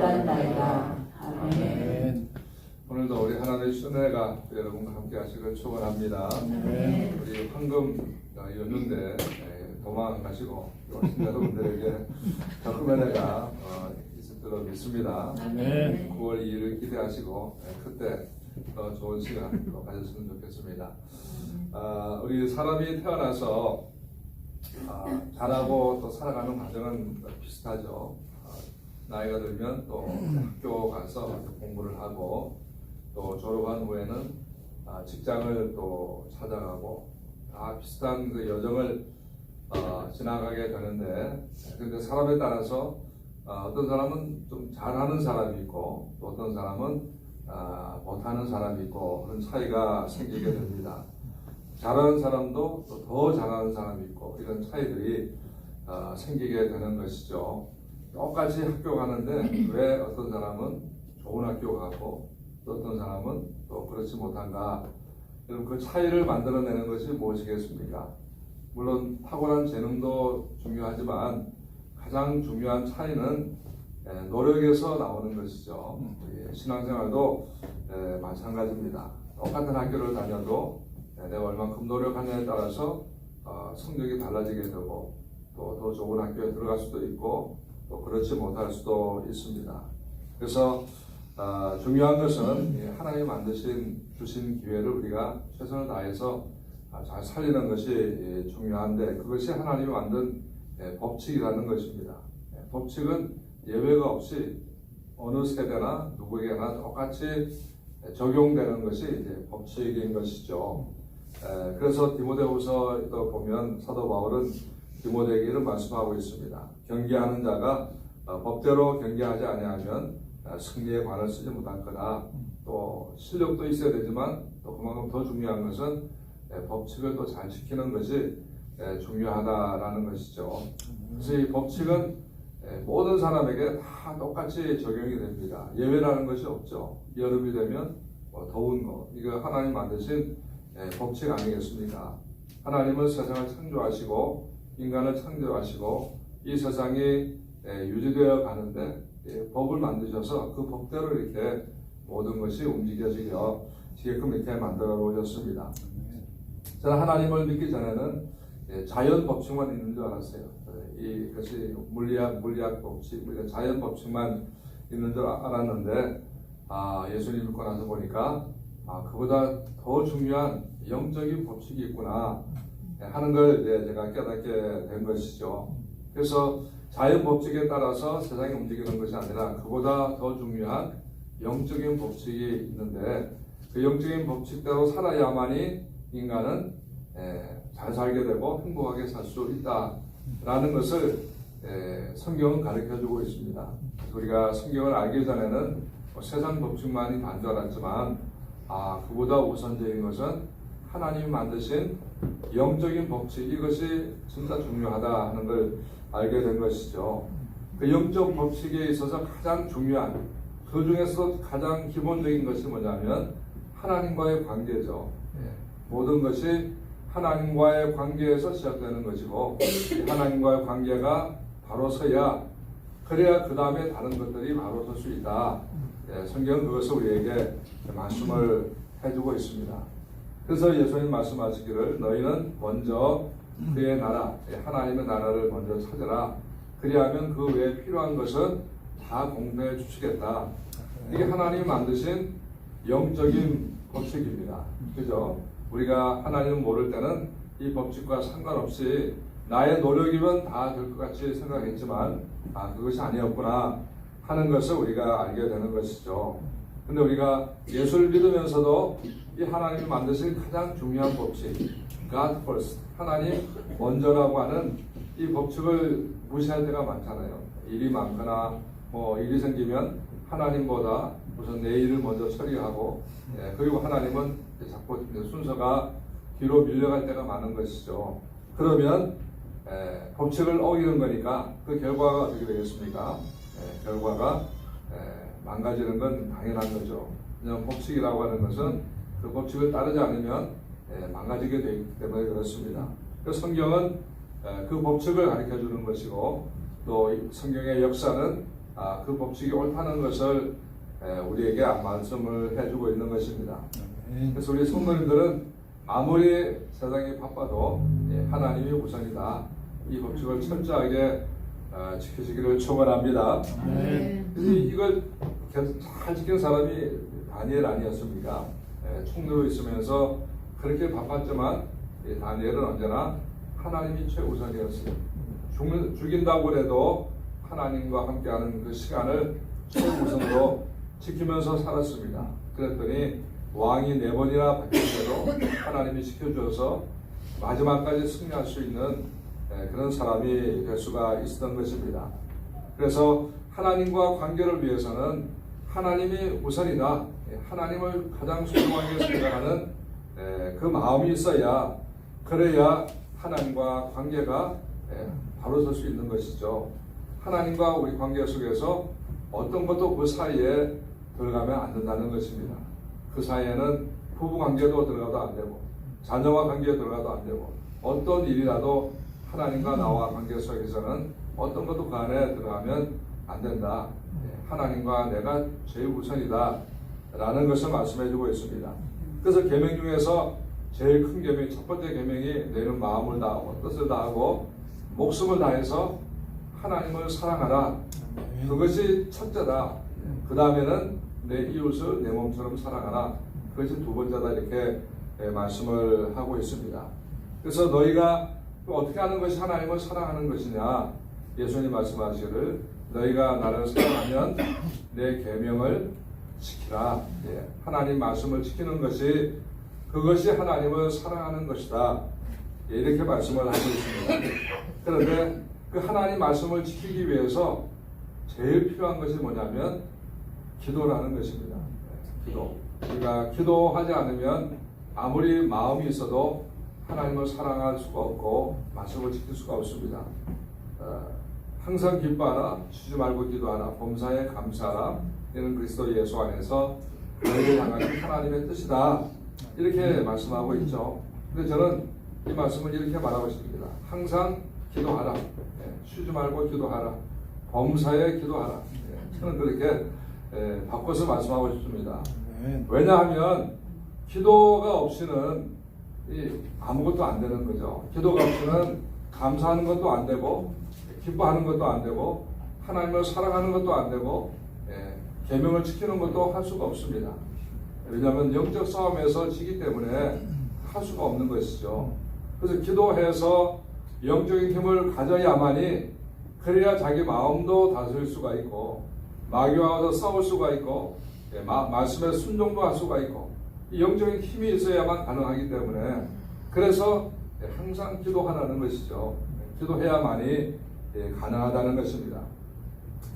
원한나이다. 아멘. 아멘. 오늘도 우리 하나님의 순회가 여러분과 함께 하시길 축원합니다. 우리 황금 연휴인데 예, 도망가시고 오신 여러분들에게 더 큰 은혜가 어, 있을 줄로 믿습니다. 아멘. 9월 2일을 기대하시고 예, 그때 더 좋은 시간으로 가졌으면 좋겠습니다. 아, 우리 사람이 태어나서 아, 자라고 또 살아가는 과정은 비슷하죠. 아, 나이가 들면 또 학교 가서 공부를 하고 또 졸업한 후에는 아, 직장을 또 찾아가고 다 비슷한 그 여정을 어, 지나가게 되는데 근데 사람에 따라서 어, 어떤 사람은 좀 잘하는 사람이 있고 또 어떤 사람은 아, 못하는 사람이 있고 그런 차이가 생기게 됩니다. 잘하는 사람도 또더 잘하는 사람이 있고 이런 차이들이 어, 생기게 되는 것이죠. 똑같이 학교 가는데 왜 어떤 사람은 좋은 학교 가고 또 어떤 사람은 또 그렇지 못한가? 여러분 그 차이를 만들어내는 것이 무엇이겠습니까? 물론 탁월한 재능도 중요하지만 가장 중요한 차이는 에, 노력에서 나오는 것이죠. 우리 신앙생활도 에, 마찬가지입니다. 똑같은 학교를 다녀도 에, 내가 얼만큼 노력하냐에 따라서 어, 성적이 달라지게 되고 또 더 좋은 학교에 들어갈 수도 있고 또 그렇지 못할 수도 있습니다. 그래서 어, 중요한 것은 이 하나님 만드신 주신 기회를 우리가 최선을 다해서 아, 잘 살리는 것이 예, 중요한데 그것이 하나님이 만든 예, 법칙이라는 것입니다. 예, 법칙은 예외가 없이 어느 세대나 누구에게나 똑같이 적용되는 것이 법칙인 것이죠. 에, 그래서 디모데후서도 보면 사도 바울은 디모데에게 이런 말씀하고 있습니다. 경계하는 자가 어, 법대로 경계하지 아니하면 어, 승리에 관을 쓰지 못할거나 또 실력도 있어야 되지만 또 그만큼 더 중요한 것은 에, 법칙을 또 잘 지키는 것이 에, 중요하다라는 것이죠. 그래서 이 법칙은 에, 모든 사람에게 다 똑같이 적용이 됩니다. 예외라는 것이 없죠. 여름이 되면 뭐 더운 거 이거 하나님 만드신 에, 법칙 아니겠습니까? 하나님은 세상을 창조하시고 인간을 창조하시고 이 세상이 에, 유지되어 가는데 예, 법을 만드셔서 그 법대로 이렇게 모든 것이 움직여지려 지게끔 이렇게 만들어 놓으셨습니다. 저는 하나님을 믿기 전에는 예, 자연 법칙만 있는 줄 알았어요. 예, 이것이 물리학, 물리학 법칙, 자연 법칙만 있는 줄 알았는데 아, 예수님 믿고 나서 보니까 아, 그보다 더 중요한 영적인 법칙이 있구나 예, 하는 걸 이제 제가 깨닫게 된 것이죠. 그래서 자연 법칙에 따라서 세상이 움직이는 것이 아니라 그보다 더 중요한 영적인 법칙이 있는데 그 영적인 법칙대로 살아야만이 인간은 에, 잘 살게 되고 행복하게 살 수 있다라는 것을 에, 성경은 가르쳐 주고 있습니다. 우리가 성경을 알기 전에는 뭐 세상 법칙만이 반 줄 알았지만 아 그보다 우선적인 것은 하나님이 만드신 영적인 법칙 이것이 진짜 중요하다 하는 걸 알게 된 것이죠. 그 영적 법칙에 있어서 가장 중요한 그 중에서 가장 기본적인 것이 뭐냐면 하나님과의 관계죠. 예, 모든 것이 하나님과의 관계에서 시작되는 것이고 하나님과의 관계가 바로 서야 그래야 그 다음에 다른 것들이 바로 설 수 있다. 예, 성경은 그것을 우리에게 말씀을 해주고 있습니다. 그래서 예수님 말씀하시기를 너희는 먼저 그의 나라, 예, 하나님의 나라를 먼저 찾으라. 그리하면 그 외에 필요한 것은 다 공부해 주시겠다. 이게 하나님이 만드신 영적인 법칙입니다. 그죠? 우리가 하나님을 모를 때는 이 법칙과 상관없이 나의 노력이면 다 될 것 같이 생각했지만 아 그것이 아니었구나 하는 것을 우리가 알게 되는 것이죠. 근데 우리가 예수를 믿으면서도 이 하나님이 만드신 가장 중요한 법칙 God first 하나님 먼저라고 하는 이 법칙을 무시할 때가 많잖아요. 일이 많거나 뭐 일이 생기면 하나님보다 우선 내 일을 먼저 처리하고 예, 그리고 하나님은 자꾸 순서가 뒤로 밀려갈 때가 많은 것이죠. 그러면 예, 법칙을 어기는 거니까 그 결과가 어떻게 되겠습니까? 예, 결과가 예, 망가지는 건 당연한 거죠. 법칙이라고 하는 것은 그 법칙을 따르지 않으면 예, 망가지게 되기 때문에 그렇습니다. 그 성경은 예, 그 법칙을 가르쳐 주는 것이고 또이 성경의 역사는 아, 그 법칙이 옳다는 것을 에, 우리에게 말씀을 해주고 있는 것입니다. 그래서 우리 성도님들은 아무리 세상이 바빠도 예, 하나님이 우선이다. 이 법칙을 철저하게 어, 지키시기를 축원합니다. 아멘. 그래서 이걸 잘 지킨 사람이 다니엘 아니었습니까? 예, 총리로 있으면서 그렇게 바빴지만 이 다니엘은 언제나 하나님이 최우선이었어요. 죽는, 죽인다고 해도 하나님과 함께하는 그 시간을 최우선으로 지키면서 살았습니다. 그랬더니 왕이 네 번이나 바뀌었는데도 하나님이 지켜줘서 마지막까지 승리할 수 있는 예, 그런 사람이 될 수가 있었던 것입니다. 그래서 하나님과 관계를 위해서는 하나님이 우선이다. 예, 하나님을 가장 소중하게 생각하는 예, 그 마음이 있어야 그래야 하나님과 관계가 예, 바로 설 수 있는 것이죠. 하나님과 우리 관계 속에서 어떤 것도 그 사이에 들어가면 안 된다는 것입니다. 그 사이에는 부부 관계도 들어가도 안 되고 자녀와 관계 들어가도 안 되고 어떤 일이라도 하나님과 나와 관계 속에서는 어떤 것도 그 안에 들어가면 안 된다. 예, 하나님과 내가 제일 우선이다. 라는 것을 말씀해주고 있습니다. 그래서 계명 중에서 제일 큰 계명이 첫 번째 계명이 내는 마음을 다하고 뜻을 다하고 목숨을 다해서 하나님을 사랑하라. 그것이 첫째다. 그 다음에는 내 이웃을 내 몸처럼 사랑하라. 그것이 두 번째다 이렇게 예, 말씀을 하고 있습니다. 그래서 너희가 또 어떻게 하는 것이 하나님을 사랑하는 것이냐? 예수님 말씀하시기를 너희가 나를 사랑하면 내 계명을 지키라. 예, 하나님 말씀을 지키는 것이 그것이 하나님을 사랑하는 것이다. 예, 이렇게 말씀을 하고 있습니다. 그런데 그 하나님 말씀을 지키기 위해서 제일 필요한 것이 뭐냐면 기도라는 것입니다. 예, 기도. 우리가 기도하지 않으면 아무리 마음이 있어도 하나님을 사랑할 수가 없고 말씀을 지킬 수가 없습니다. 어, 항상 기뻐하라, 쉬지 말고 기도하라, 범사에 감사하라. 이는 그리스도 예수 안에서 너희를 향한 하나님의 뜻이다. 이렇게 말씀하고 있죠. 근데 저는 이 말씀을 이렇게 말하고 싶습니다. 항상 기도하라. 예, 쉬지 말고 기도하라. 범사에 기도하라. 예, 저는 그렇게 예, 바꿔서 말씀하고 싶습니다. 왜냐하면 기도가 없이는 이 아무것도 안 되는 거죠. 기도가 없이는 감사하는 것도 안 되고 기뻐하는 것도 안 되고 하나님을 사랑하는 것도 안 되고 예, 계명을 지키는 것도 할 수가 없습니다. 왜냐하면 영적 싸움에서 지기 때문에 할 수가 없는 것이죠. 그래서 기도해서 영적인 힘을 가져야만이 그래야 자기 마음도 다스릴 수가 있고 마귀와도 싸울 수가 있고 예, 마- 말씀에 순종도 할 수가 있고 이 영적인 힘이 있어야만 가능하기 때문에 그래서 예, 항상 기도하라는 것이죠. 예, 기도해야만이 예, 가능하다는 것입니다.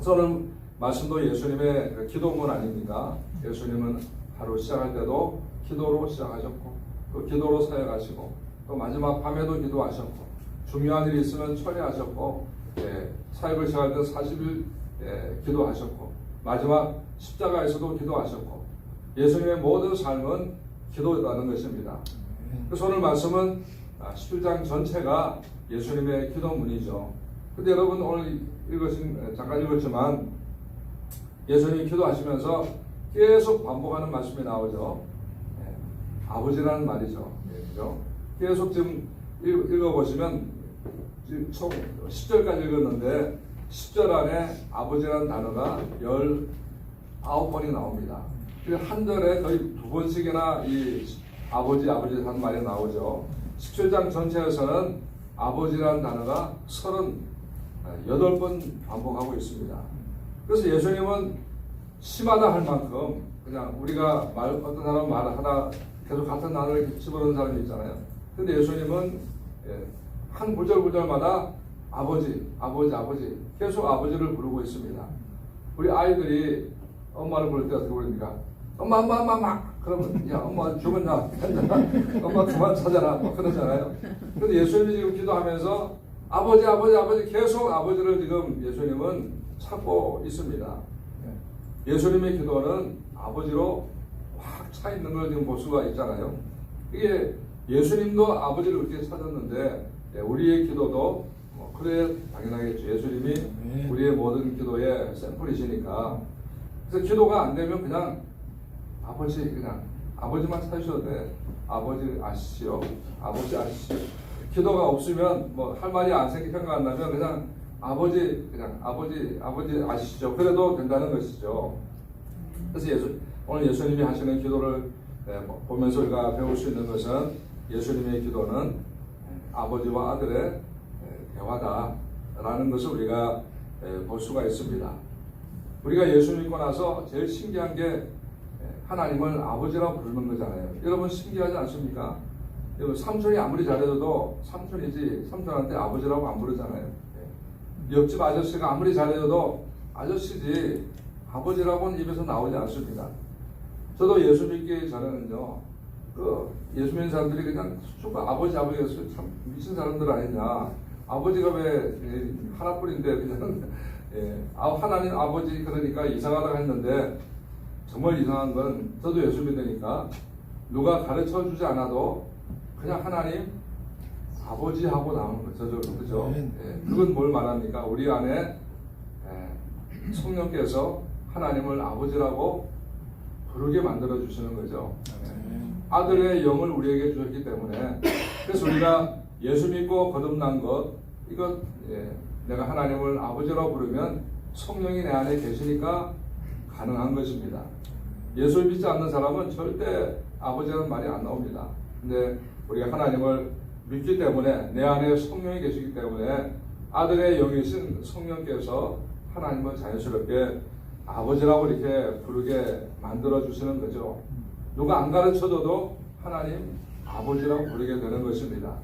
저는 말씀도 예수님의 그 기도문 아닙니까? 예수님은 하루 시작할 때도 기도로 시작하셨고 또 기도로 사역하시고 또 마지막 밤에도 기도하셨고 중요한 일이 있으면 처리하셨고 예, 사역을 시작할 때 40일 예, 기도하셨고 마지막 십자가에서도 기도하셨고 예수님의 모든 삶은 기도라는 것입니다. 그래서 오늘 말씀은 아, 11장 전체가 예수님의 기도문이죠. 근데 여러분 오늘 읽으신 잠깐 읽었지만 예수님이 기도하시면서 계속 반복하는 말씀이 나오죠. 예, 아버지라는 말이죠. 예, 그죠? 계속 지금 읽- 읽어보시면 지금 총 10절까지 읽었는데 10절 안에 아버지라는 단어가 19번이 나옵니다. 그한 절에 거의 두 번씩이나 이 아버지 아버지 하는 말이 나오죠. 17장 전체에서는 아버지라는 단어가 38번 반복하고 있습니다. 그래서 예수님은 심하다 할 만큼 그냥 우리가 말 어떤 사람 말하다 계속 같은 단어를 집어넣는 사람이 있잖아요. 근데 예수님은 예, 한 구절 구절마다 아버지, 아버지, 아버지 계속 아버지를 부르고 있습니다. 우리 아이들이 엄마를 부를 때 어떻게 부릅니까? 엄마, 엄마, 엄마, 엄마. 그러면 야 엄마 죽었나? 엄마 그만 찾아라. 뭐 그러잖아요. 근데 예수님이 지금 기도하면서 아버지, 아버지, 아버지 계속 아버지를 지금 예수님은 찾고 있습니다. 예수님의 기도는 아버지로 확 차 있는 걸 지금 볼 수가 있잖아요. 이게 예수님도 아버지를 그렇게 찾았는데 예, 우리의 기도도 뭐 그래 당연하겠죠. 예수님이 네. 우리의 모든 기도의 샘플이시니까. 그래서 기도가 안 되면 그냥 아버지 그냥 아버지만 찾으셔도 돼. 아버지 아시죠? 아버지 아시죠? 기도가 없으면 뭐 할 말이 안 생기 생각 안 나면 그냥 아버지 그냥 아버지 아버지 아시죠? 그래도 된다는 것이죠. 그래서 예수 오늘 예수님이 하시는 기도를 예, 보면서 우리가 배울 수 있는 것은 예수님의 기도는 예, 아버지와 아들의 예, 대화다라는 것을 우리가 예, 볼 수가 있습니다. 우리가 예수 믿고 나서 제일 신기한 게 예, 하나님을 아버지라고 부르는 거잖아요. 여러분 신기하지 않습니까? 여러분 삼촌이 아무리 잘해줘도 삼촌이지 삼촌한테 아버지라고 안 부르잖아요. 예. 옆집 아저씨가 아무리 잘해줘도 아저씨지 아버지라고는 입에서 나오지 않습니다. 저도 예수 믿기 전에는요, 그 예수 믿는 사람들이 그냥 수가 아버지 아버지가 참 미친 사람들 아니냐. 아버지가 왜 예, 하나뿐인데 그냥 예, 아, 하나님 아버지 그러니까 이상하다고 했는데 정말 이상한 건 저도 예수 믿으니까 누가 가르쳐 주지 않아도 그냥 하나님 아버지 하고 나오는 거죠. 그죠? 네. 예, 그건 뭘 말합니까? 우리 안에 예, 성령께서 하나님을 아버지라고 부르게 만들어 주시는 거죠. 예. 아들의 영을 우리에게 주셨기 때문에 그래서 우리가 예수 믿고 거듭난 것 이것 예, 내가 하나님을 아버지라고 부르면 성령이 내 안에 계시니까 가능한 것입니다. 예수를 믿지 않는 사람은 절대 아버지라는 말이 안 나옵니다. 근데 우리가 하나님을 믿기 때문에 내 안에 성령이 계시기 때문에 아들의 영이신 성령께서 하나님을 자연스럽게 아버지라고 이렇게 부르게 만들어 주시는 거죠. 누가 안 가르쳐줘도 하나님 아버지라고 부르게 되는 것입니다.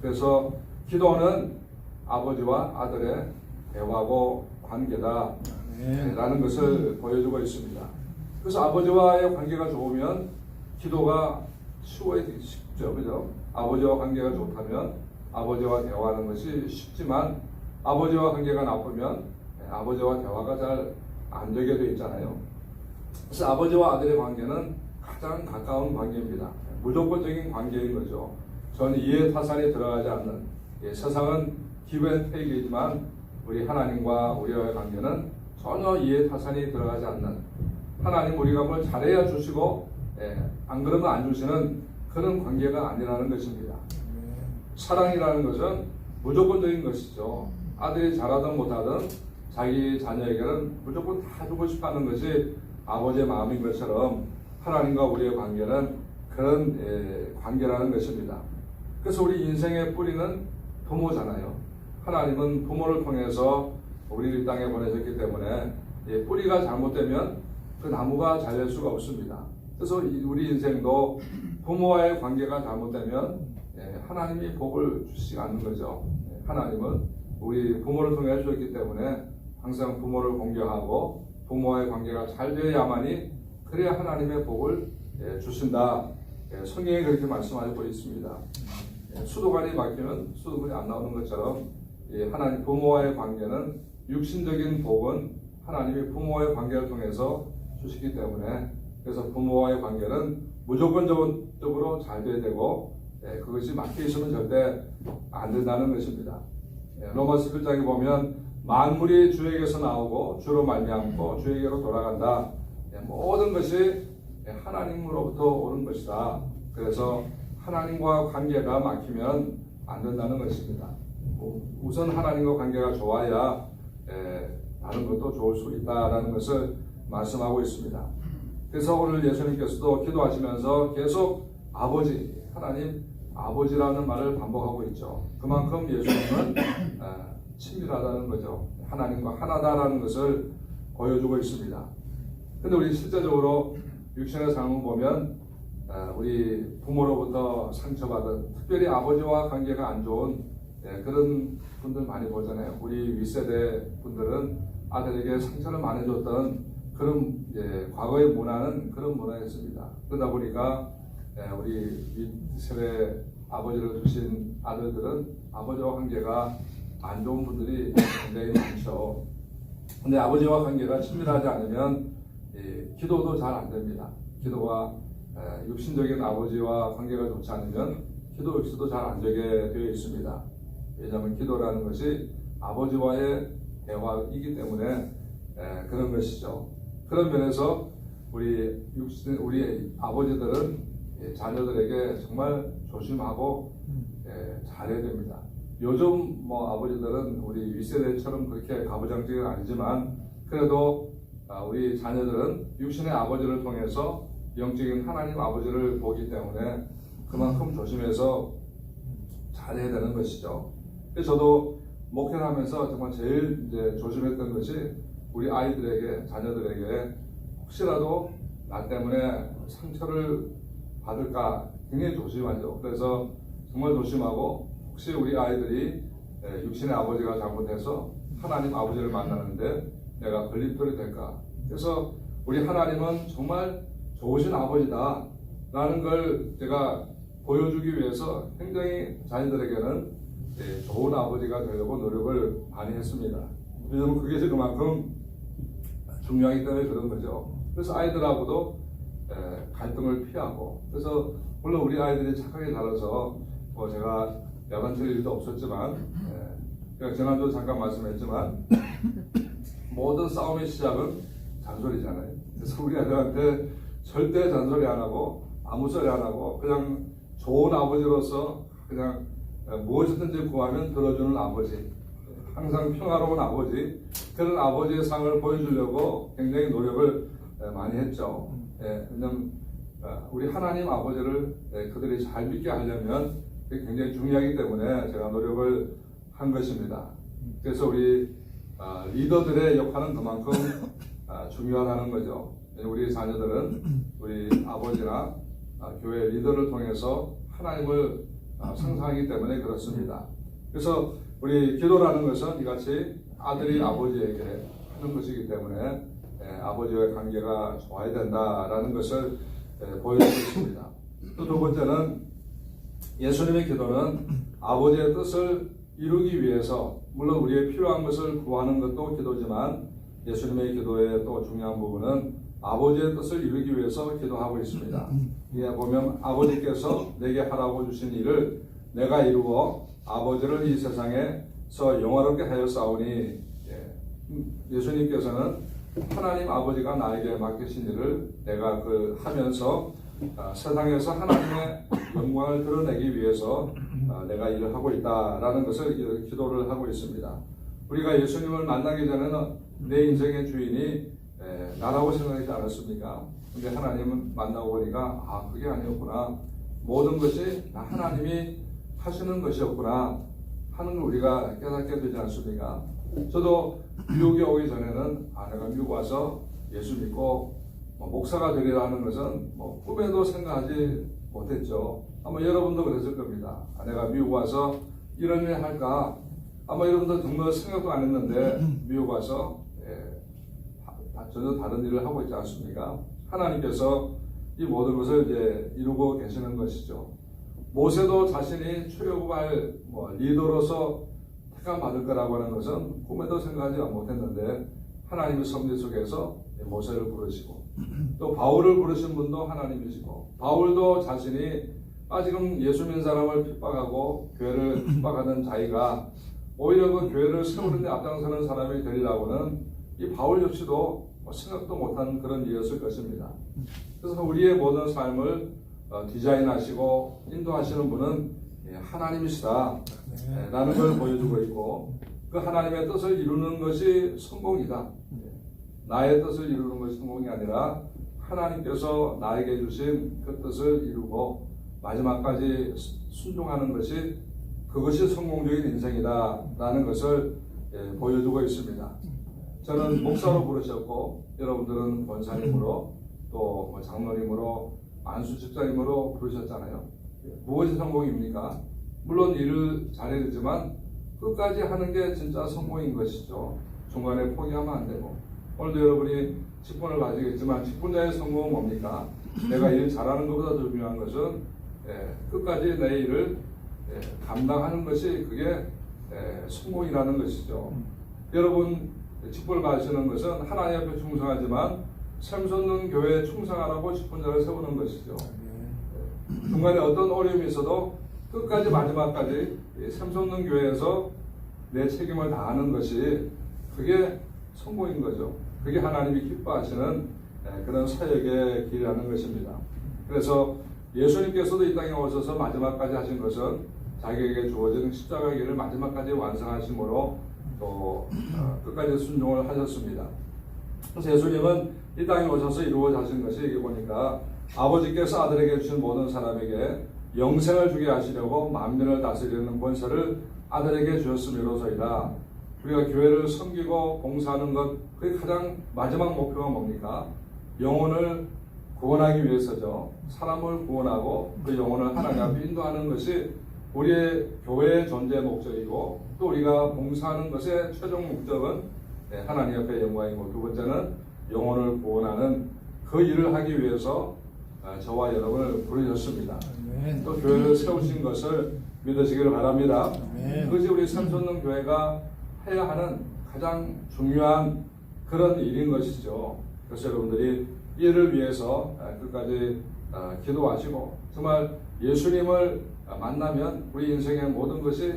그래서 기도는 아버지와 아들의 대화고 관계다. 네. 라는 것을 보여주고 있습니다. 그래서 아버지와의 관계가 좋으면 기도가 쉬워지기 쉽죠. 그죠? 아버지와 관계가 좋다면 아버지와 대화하는 것이 쉽지만 아버지와 관계가 나쁘면 아버지와 대화가 잘 안 되게 되어 있잖아요. 그래서 아버지와 아들의 관계는 가장 가까운 관계입니다. 무조건적인 관계인 거죠. 전 이해 타산이 들어가지 않는 예, 세상은 기브앤테이크이지만 우리 하나님과 우리와의 관계는 전혀 이해 타산이 들어가지 않는 하나님 우리가 뭘 잘해야 주시고 예, 안 그러면 안 주시는 그런 관계가 아니라는 것입니다. 사랑이라는 것은 무조건적인 것이죠. 아들이 잘하든 못하든 자기 자녀에게는 무조건 다 주고 싶어 하는 것이 아버지의 마음인 것처럼 하나님과 우리의 관계는 그런 예, 관계라는 것입니다. 그래서 우리 인생의 뿌리는 부모잖아요. 하나님은 부모를 통해서 우리를 이 땅에 보내셨기 때문에 예, 뿌리가 잘못되면 그 나무가 잘될 수가 없습니다. 그래서 이- 우리 인생도 부모와의 관계가 잘못되면 예, 하나님이 복을 주시지 않는 거죠. 예, 하나님은 우리 부모를 통해 주셨기 때문에 항상 부모를 공경하고 부모와의 관계가 잘 되어야만이 그래야 하나님의 복을 예, 주신다. 예, 성경에 그렇게 말씀하고 있습니다. 예, 수도관이 막히면 수도관이 안 나오는 것처럼 예, 하나님 부모와의 관계는 육신적인 복은 하나님이 부모와의 관계를 통해서 주시기 때문에 그래서 부모와의 관계는 무조건적 으로 잘 돼야 되고 예, 그것이 막혀 있으면 절대 안 된다는 것입니다. 예, 로마서 1장에 보면 만물이 주에게서 나오고 주로 말미암고 주에게로 돌아간다. 예, 모든 것이 예, 하나님으로부터 오는 것이다. 그래서 하나님과 관계가 막히면 안 된다는 것입니다. 우- 우선 하나님과 관계가 좋아야 예, 다른 것도 좋을 수 있다라는 것을 말씀하고 있습니다. 그래서 오늘 예수님께서도 기도하시면서 계속 아버지, 하나님 아버지라는 말을 반복하고 있죠. 그만큼 예수님은 아, 친밀하다는 거죠. 하나님과 하나다라는 것을 보여주고 있습니다. 근데 우리 실제적으로 육신의 삶을 보면 아, 우리 부모로부터 상처받은 특별히 아버지와 관계가 안 좋은 예, 그런 분들 많이 보잖아요. 우리 윗세대 분들은 아들에게 상처를 많이 줬던 그런 예, 과거의 문화는 그런 문화였습니다. 그러다 보니까 예, 우리 윗세대 아버지를 두신 아들들은 아버지와 관계가 안 좋은 분들이 굉장히 많죠. 근데 아버지와 관계가 친밀하지 않으면 예, 기도도 잘 안 됩니다. 기도가 에, 육신적인 아버지와 관계가 좋지 않으면 기도 역시도 잘 안 되게 되어 있습니다. 왜냐하면 기도라는 것이 아버지와의 대화이기 때문에 에, 그런 것이죠. 그런 면에서 우리 육신 우리 아버지들은 예, 자녀들에게 정말 조심하고 예, 잘해야 됩니다. 요즘 뭐 아버지들은 우리 윗세대처럼 그렇게 가부장적은 아니지만 그래도 아, 우리 자녀들은 육신의 아버지를 통해서 영적인 하나님 아버지를 보기 때문에 그만큼 조심해서 잘해야 되는 것이죠. 그래서 저도 목회를 하면서 정말 제일 이제 조심했던 것이 우리 아이들에게 자녀들에게 혹시라도 나 때문에 상처를 받을까 굉장히 조심하죠. 그래서 정말 조심하고 혹시 우리 아이들이 예, 육신의 아버지가 잘못해서 하나님 아버지를 만나는데 내가 걸림돌이 될까? 그래서 우리 하나님은 정말 좋으신 아버지다. 라는 걸 제가 보여주기 위해서 굉장히 자녀들에게는 예, 좋은 아버지가 되려고 노력을 많이 했습니다. 왜냐하면 그게 그만큼 중요하기 때문에 그런 거죠. 그래서 아이들하고도 에, 갈등을 피하고 그래서 물론 우리 아이들이 착하게 자라서 뭐 제가 야단칠 일도 없었지만 에, 제가 지난주 잠깐 말씀했지만 모든 싸움의 시작은 잔소리잖아요. 그래서 우리 아들한테 절대 잔소리 안 하고 아무 소리 안 하고 그냥 좋은 아버지로서 그냥 에, 무엇이든지 구하면 들어주는 아버지 항상 평화로운 아버지 그런 아버지의 상을 보여주려고 굉장히 노력을 에, 많이 했죠. 예, 왜냐면 어, 우리 하나님 아버지를 예, 그들이 잘 믿게 하려면 굉장히 중요하기 때문에 제가 노력을 한 것입니다. 그래서 우리 아, 리더들의 역할은 그만큼 아, 중요하다는 거죠. 우리 자녀들은 우리 아버지나 아, 교회 리더를 통해서 하나님을 아, 상상하기 때문에 그렇습니다. 그래서 우리 기도라는 것은 이같이 아들이 아버지에게 하는 것이기 때문에 예, 아버지와의 관계가 좋아야 된다라는 것을 예, 보여주고 있습니다. 또 두 번째는 예수님의 기도는 아버지의 뜻을 이루기 위해서 물론 우리의 필요한 것을 구하는 것도 기도지만 예수님의 기도의 또 중요한 부분은 아버지의 뜻을 이루기 위해서 기도하고 있습니다. 이에 보면 아버지께서 내게 하라고 주신 일을 내가 이루어 아버지를 이 세상에서 영화롭게 하여 싸우니 예, 음, 예수님께서는 하나님 아버지가 나에게 맡기신 일을 내가 그 하면서 아, 세상에서 하나님의 영광을 드러내기 위해서 아, 내가 일을 하고 있다라는 것을 기- 기도를 하고 있습니다. 우리가 예수님을 만나기 전에는 내 인생의 주인이 에, 나라고 생각하지 않았습니까? 근데 하나님은 만나고 보니까 아 그게 아니었구나. 모든 것이 나 하나님이 하시는 것이었구나 하는 걸 우리가 깨닫게 되지 않습니까? 저도 미국에 오기 전에는 아 내가 미국 와서 예수 믿고 뭐 목사가 되리라는 것은 뭐 꿈에도 생각하지 못했죠. 아마 여러분도 그랬을 겁니다. 아, 내가 미국 와서 이런 일 할까? 아마 여러분도 정말 생각도 안 했는데 미국 와서 예, 다- 전혀 다른 일을 하고 있지 않습니까? 하나님께서 이 모든 것을 이제 이루고 계시는 것이죠. 모세도 자신이 출애굽할 뭐 리더로서 택함 받을 거라고 하는 것은 꿈에도 생각하지 못했는데 하나님의 섭리 속에서 모세를 부르시고 또 바울을 부르신 분도 하나님이시고 바울도 자신이 아 지금 예수 믿는 사람을 핍박하고 교회를 핍박하는 자기가 오히려 그 교회를 세우는데 앞장서는 사람이 되리라고는 이 바울 역시도 뭐 생각도 못한 그런 일이었을 것입니다. 그래서 우리의 모든 삶을 어, 디자인하시고 인도하시는 분은 예, 하나님이시다. 예, 라는 걸 보여주고 있고 그 하나님의 뜻을 이루는 것이 성공이다. 예, 나의 뜻을 이루는 것이 성공이 아니라 하나님께서 나에게 주신 그 뜻을 이루고 마지막까지 순종하는 것이 그것이 성공적인 인생이다라는 것을 예, 보여주고 있습니다. 저는 목사로 부르셨고 여러분들은 권사님으로 또뭐 장로님으로 안수 집사님으로 부르셨잖아요. 예, 무엇이 성공입니까? 물론 일을 잘해야 되지만 끝까지 하는 게 진짜 성공인 것이죠. 중간에 포기하면 안 되고 오늘도 여러분이 직분을 가지겠지만 직분자의 성공은 뭡니까? 내가 일 잘하는 것보다 더 중요한 것은 예, 끝까지 내 일을 예, 감당하는 것이 그게 예, 성공이라는 것이죠. 여러분 직분을 받으시는 것은 하나님 앞에 충성하지만 샘솟는 교회에 충성하라고 직분자를 세우는 것이죠. 중간에 어떤 어려움이 있어도 끝까지 마지막까지 이 샘솟는 교회에서 내 책임을 다하는 것이 그게 성공인 거죠. 그게 하나님이 기뻐하시는 예, 그런 사역의 길이라는 것입니다. 그래서 예수님께서도 이 땅에 오셔서 마지막까지 하신 것은 자기에게 주어진 십자가의 길을 마지막까지 완성하심으로 또 어, 끝까지 순종을 하셨습니다. 그래서 예수님은 이 땅에 오셔서 이루어 하신 것이 여기 보니까 아버지께서 아들에게 주신 모든 사람에게 영생을 주게 하시려고 만민을 다스리는 권세를 아들에게 주셨음이로소이다. 우리가 교회를 섬기고 봉사하는 것, 그게 가장 마지막 목표가 뭡니까? 영혼을 구원하기 위해서죠. 사람을 구원하고 그 영혼을 하나님 앞에 인도하는 것이 우리의 교회의 존재 목적이고 또 우리가 봉사하는 것의 최종 목적은 네, 하나님 앞에 영광이고 두 번째는 영혼을 구원하는 그 일을 하기 위해서 아, 저와 여러분을 부르셨습니다. 아멘. 또 교회를 세우신 것을 믿으시기를 바랍니다. 아멘. 그것이 우리 삼손동 교회가 해야 하는 가장 중요한 그런 일인 것이죠. 그래서 여러분들이 이를 위해서 아, 끝까지 아, 기도하시고 정말 예수님을 아, 만나면 우리 인생의 모든 것이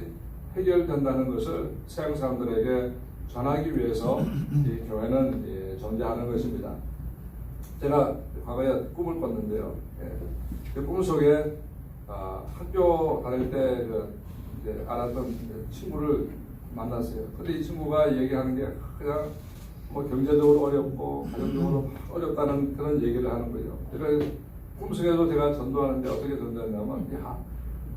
해결된다는 것을 세상 사람들에게 전하기 위해서 이 교회는 예, 존재하는 것입니다. 제가 과거에 꿈을 꿨는데요. 예. 그 꿈속에 아, 학교 다닐 때 그, 알았던 친구를 만났어요. 근데 이 친구가 얘기하는 게 그냥 뭐 경제적으로 어렵고 가정적으로 어렵다는 그런 얘기를 하는 거예요. 그래서 꿈속에도 제가 전도하는데 어떻게 전도했냐면 야,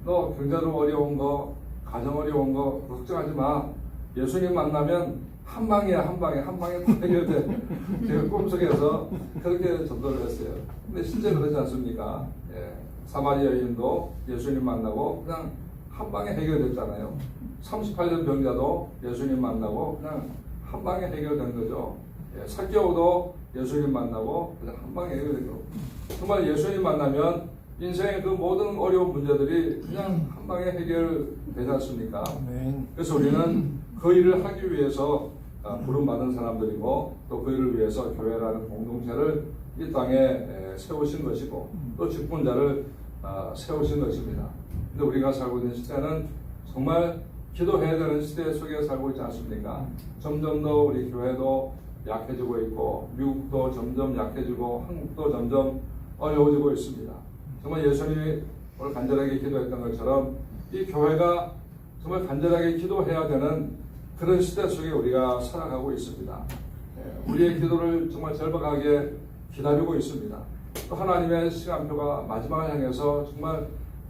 너 경제적으로 어려운 거, 가정 어려운 거 걱정하지 마. 예수님 만나면 한 방이야 한 방에 한 방에 다 해결돼. 제가 꿈속에서 그렇게 전도를 했어요. 근데 실제 그러지 않습니까? 예. 사마리아 여인도 예수님 만나고 그냥 한 방에 해결됐잖아요. 38년 병자도 예수님 만나고 그냥 한 방에 해결된 거죠. 예. 사개오도 예수님 만나고 그냥 한 방에 해결된 거고. 정말 예수님 만나면 인생의 그 모든 어려운 문제들이 그냥 한 방에 해결되지 않습니까? 그래서 우리는 그 일을 하기 위해서 아, 부름받은 사람들이고 또 그 일을 위해서 교회라는 공동체를 이 땅에 에, 세우신 것이고 또 직분자를 아, 세우신 것입니다. 근데 우리가 살고 있는 시대는 정말 기도해야 되는 시대 속에 살고 있지 않습니까? 점점 더 우리 교회도 약해지고 있고 미국도 점점 약해지고 한국도 점점 어려워지고 있습니다. 정말 예수님이 오늘 간절하게 기도했던 것처럼 이 교회가 정말 간절하게 기도해야 되는 그런 시대 속에 우리가 살아가고 있습니다. 예, 우리의 기도를 정말 절박하게 기다리고 있습니다. 또 하나님의 시간표가 마지막을 향해서 정말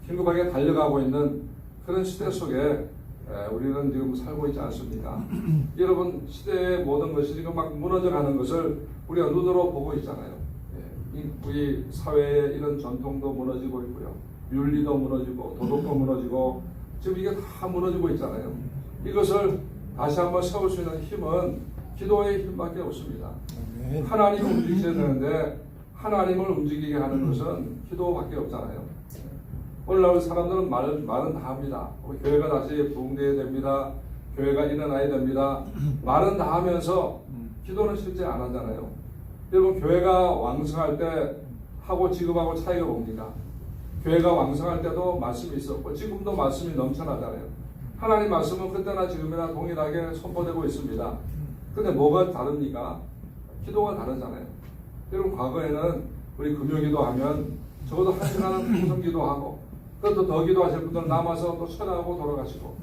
긴급하게 달려가고 있는 그런 시대 속에 예, 우리는 지금 살고 있지 않습니까? 여러분 시대의 모든 것이 지금 막 무너져가는 것을 우리가 눈으로 보고 있잖아요. 예, 이- 우리 사회의 이런 전통도 무너지고 있고요, 윤리도 무너지고 도덕도 무너지고 지금 이게 다 무너지고 있잖아요. 이것을 다시 한번 세울 수 있는 힘은 기도의 힘밖에 없습니다. 하나님을 움직이셔야 되는데 하나님을 움직이게 하는 것은 기도밖에 없잖아요. 오늘날 사람들은 말, 말은 다 합니다. 교회가 다시 부흥되어야 됩니다. 교회가 일어나야 됩니다. 말은 다 하면서 기도는 실제 안 하잖아요. 여러분 교회가 왕성할 때 하고 지금하고 차이가 뭡니까? 교회가 왕성할 때도 말씀이 있었고 지금도 말씀이 넘쳐나잖아요. 하나님 말씀은 그때나 지금이나 동일하게 선포되고 있습니다. 근데 뭐가 다릅니까? 기도가 다르잖아요. 여러분 과거에는 우리 금요기도 하면 적어도 한 시간은 풍성 기도하고 그것도 더 기도하실 분들은 남아서 또 철하고 돌아가시고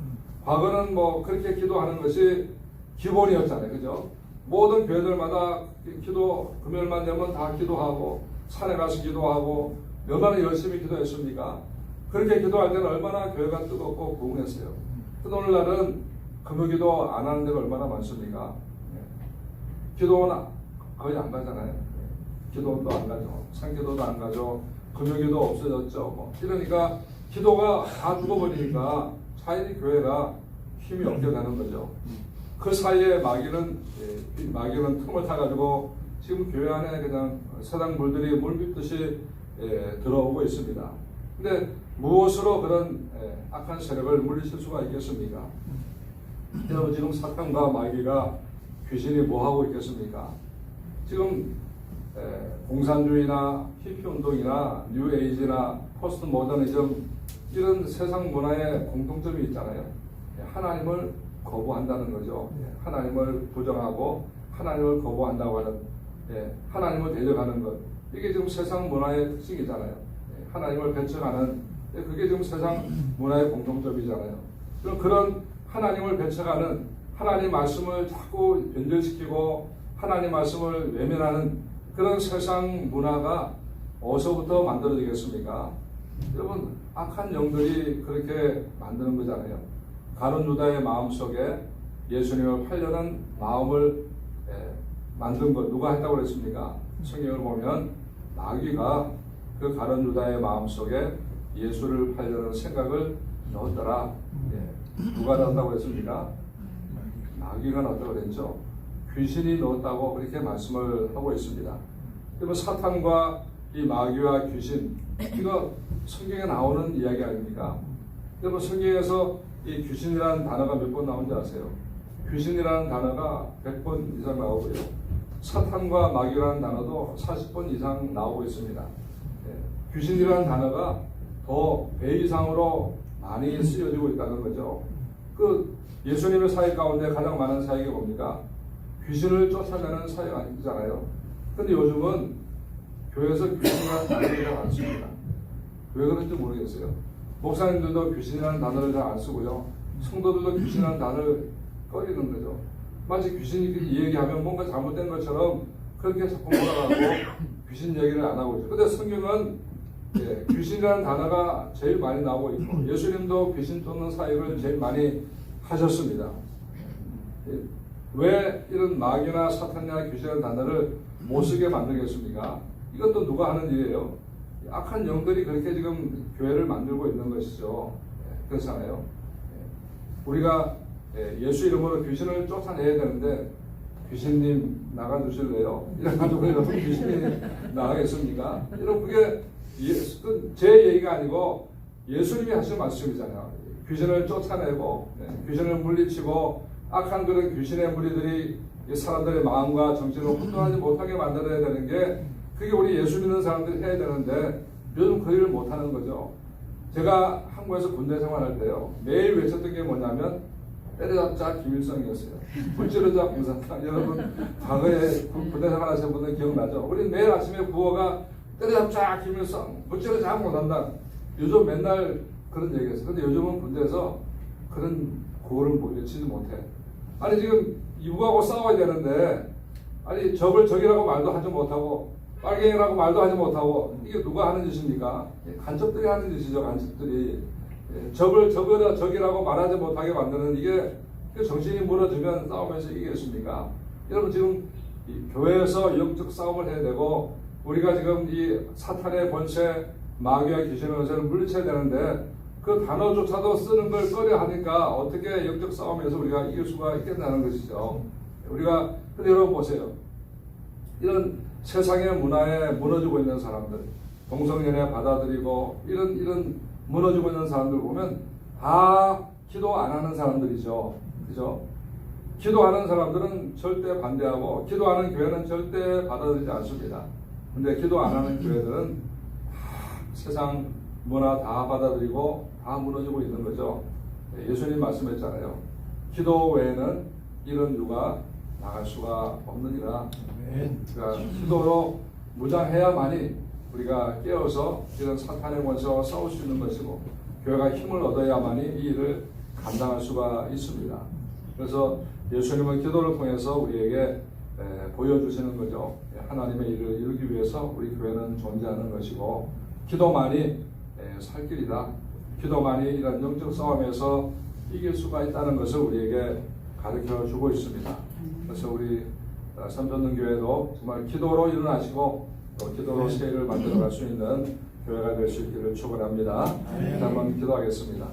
과거는 뭐 그렇게 기도하는 것이 기본이었잖아요. 그죠? 모든 교회들마다 기도 금요일만 되면 다 기도하고 산에 가서 기도하고 얼마나 열심히 기도했습니까? 그렇게 기도할 때는 얼마나 교회가 뜨겁고 부흥했어요. 오늘날은 금요기도 안 하는 데가 얼마나 많습니까? 예. 기도는 거의 안 가잖아요. 예. 기도도 안 가죠. 상기도도 안 가죠. 금요기도 없어졌죠. 뭐. 이러니까 기도가 다 죽어버리니까 차라리 교회가 힘이 되는 거죠. 그 사이에 마귀는 예, 이 마귀는 틈을 타가지고 지금 교회 안에 그냥 세상 물들이 물밀듯이 예, 들어오고 있습니다. 근데 무엇으로 그런 예, 악한 세력을 물리칠 수가 있겠습니까? 여러분 지금 사탄과 마귀가 귀신이 뭐 하고 있겠습니까? 지금 에, 공산주의나 히피 운동이나 뉴에이지나 포스트 모더니즘 이런 세상 문화의 공통점이 있잖아요. 예, 하나님을 거부한다는 거죠. 예, 하나님을 부정하고 하나님을 거부한다고 하는 예, 하나님을 대적하는 것 이게 지금 세상 문화의 특징이잖아요. 예, 하나님을 배척하는 예, 그게 지금 세상 문화의 공통점이잖아요. 그럼 그런 하나님을 배척하는 하나님 말씀을 자꾸 변절시키고 하나님 말씀을 외면하는 그런 세상 문화가 어디서부터 만들어지겠습니까? 여러분 악한 영들이 그렇게 만드는 거잖아요. 가론 유다의 마음 속에 예수님을 팔려는 마음을 예, 만든 것 누가 했다고 그랬습니까? 성경을 보면 마귀가 그 가론 유다의 마음 속에 예수를 팔려는 생각을 넣었더라. 예, 누가 넣었다고 그랬습니까? 마귀가 넣었다고 그랬죠. 귀신이 넣었다고 그렇게 말씀을 하고 있습니다. 그러면 사탄과 이 마귀와 귀신 이거 성경에 나오는 이야기 아닙니까? 여러분 성경에서 이 귀신이라는 단어가 몇 번 나온지 아세요? 귀신이라는 단어가 100번 이상 나오고요. 사탄과 마귀라는 단어도 40번 이상 나오고 있습니다. 예, 귀신이라는 단어가 더 배 이상으로 많이 쓰여지고 있다는 거죠. 그 예수님의 사역 가운데 가장 많은 사역이 뭡니까? 귀신을 쫓아내는 사역 아니잖아요. 근데 요즘은 교회에서 귀신이라는 단어를 잘 안 씁니다. 왜 그런지 모르겠어요. 목사님들도 귀신이라는 단어를 잘 안 쓰고요. 성도들도 귀신이라는 단어를 꺼리는 거죠. 마치 귀신이 이 얘기하면 뭔가 잘못된 것처럼 그렇게 자꾸 몰아가고 귀신 얘기를 안 하고 있죠. 근데 성경은 예, 귀신이라는 단어가 제일 많이 나오고 있고 예수님도 귀신 쫓는 사역을 제일 많이 하셨습니다. 예, 왜 이런 마귀나 사탄이나 귀신이라는 단어를 못 쓰게 만들겠습니까? 이것도 누가 하는 일이에요? 악한 영들이 그렇게 지금 교회를 만들고 있는 것이죠. 예, 그렇잖아요. 예, 우리가 예, 예수 이름으로 귀신을 쫓아내야 되는데 귀신님 나가 주실래요? 이래가지고 여러분 귀신이 나가겠습니까? 여러분 그게 예, 그제 얘기가 아니고 예수님이 하신 말씀이잖아요. 귀신을 쫓아내고 예, 귀신을 물리치고 악한 그런 귀신의 무리들이 이 사람들의 마음과 정신을 혼돈하지 못하게 만들어야 되는 게 그게 우리 예수 믿는 사람들이 해야 되는데 요즘 그 일을 못하는 거죠. 제가 한국에서 군대 생활할 때요 매일 외쳤던 게 뭐냐면 때려잡자 김일성이었어요. 불찌르자 공산당. 여러분 과거에 군- 군대 생활하신 분들 기억나죠? 우리 매일 아침에 부어가 때려잡자 김일성, 불찌르자 공산당. 요즘 맨날 그런 얘기했어요. 근데 요즘은 군대에서 그런 못 외치지 못해. 아니 지금 이북하고 싸워야 되는데 아니 적을 적이라고 말도 하지 못하고 빨갱이라고 말도 하지 못하고 이게 누가 하는 짓입니까? 예, 간첩들이 하는 짓이죠 간첩들이 예, 적을 적을 적이라고 말하지 못하게 만드는 이게 그 정신이 무너지면 싸우면서 이기겠습니까? 여러분 지금 이 교회에서 영적 싸움을 해야 되고 우리가 지금 이 사탄의 권세 마귀와 귀신의 권세를 물리쳐야 되는데 그 단어조차도 쓰는 걸 꺼려 하니까 어떻게 영적 싸움에서 우리가 이길 수가 있겠다는 것이죠. 우리가 여러분 보세요. 이런 세상의 문화에 무너지고 있는 사람들, 동성연애 받아들이고 이런 이런 무너지고 있는 사람들 보면 다 기도 안 하는 사람들이죠. 그죠? 기도하는 사람들은 절대 반대하고 기도하는 교회는 절대 받아들이지 않습니다. 근데 기도 안 하는 교회들은 다 세상 문화 다 받아들이고 다 무너지고 있는 거죠. 네, 예수님 말씀했잖아요. 기도 외에는 이런 누가 나갈 수가 없느니라. 그러니까 기도로 무장해야만이 우리가 깨어서 이런 사탄의 권세와 싸울 수 있는 것이고 교회가 힘을 얻어야만이 이 일을 감당할 수가 있습니다. 그래서 예수님은 기도를 통해서 우리에게 에, 보여주시는 거죠. 예, 하나님의 일을 이루기 위해서 우리 교회는 존재하는 것이고 기도만이 에, 살 길이다. 기도만이 이런 영적 싸움에서 이길 수가 있다는 것을 우리에게 가르쳐 주고 있습니다. 그래서 우리 어, 삼전동 교회도 정말 기도로 일어나시고 또 기도로 세일을 만들어갈 수 있는 교회가 될 수 있기를 축원합니다. 자, 한번 기도하겠습니다.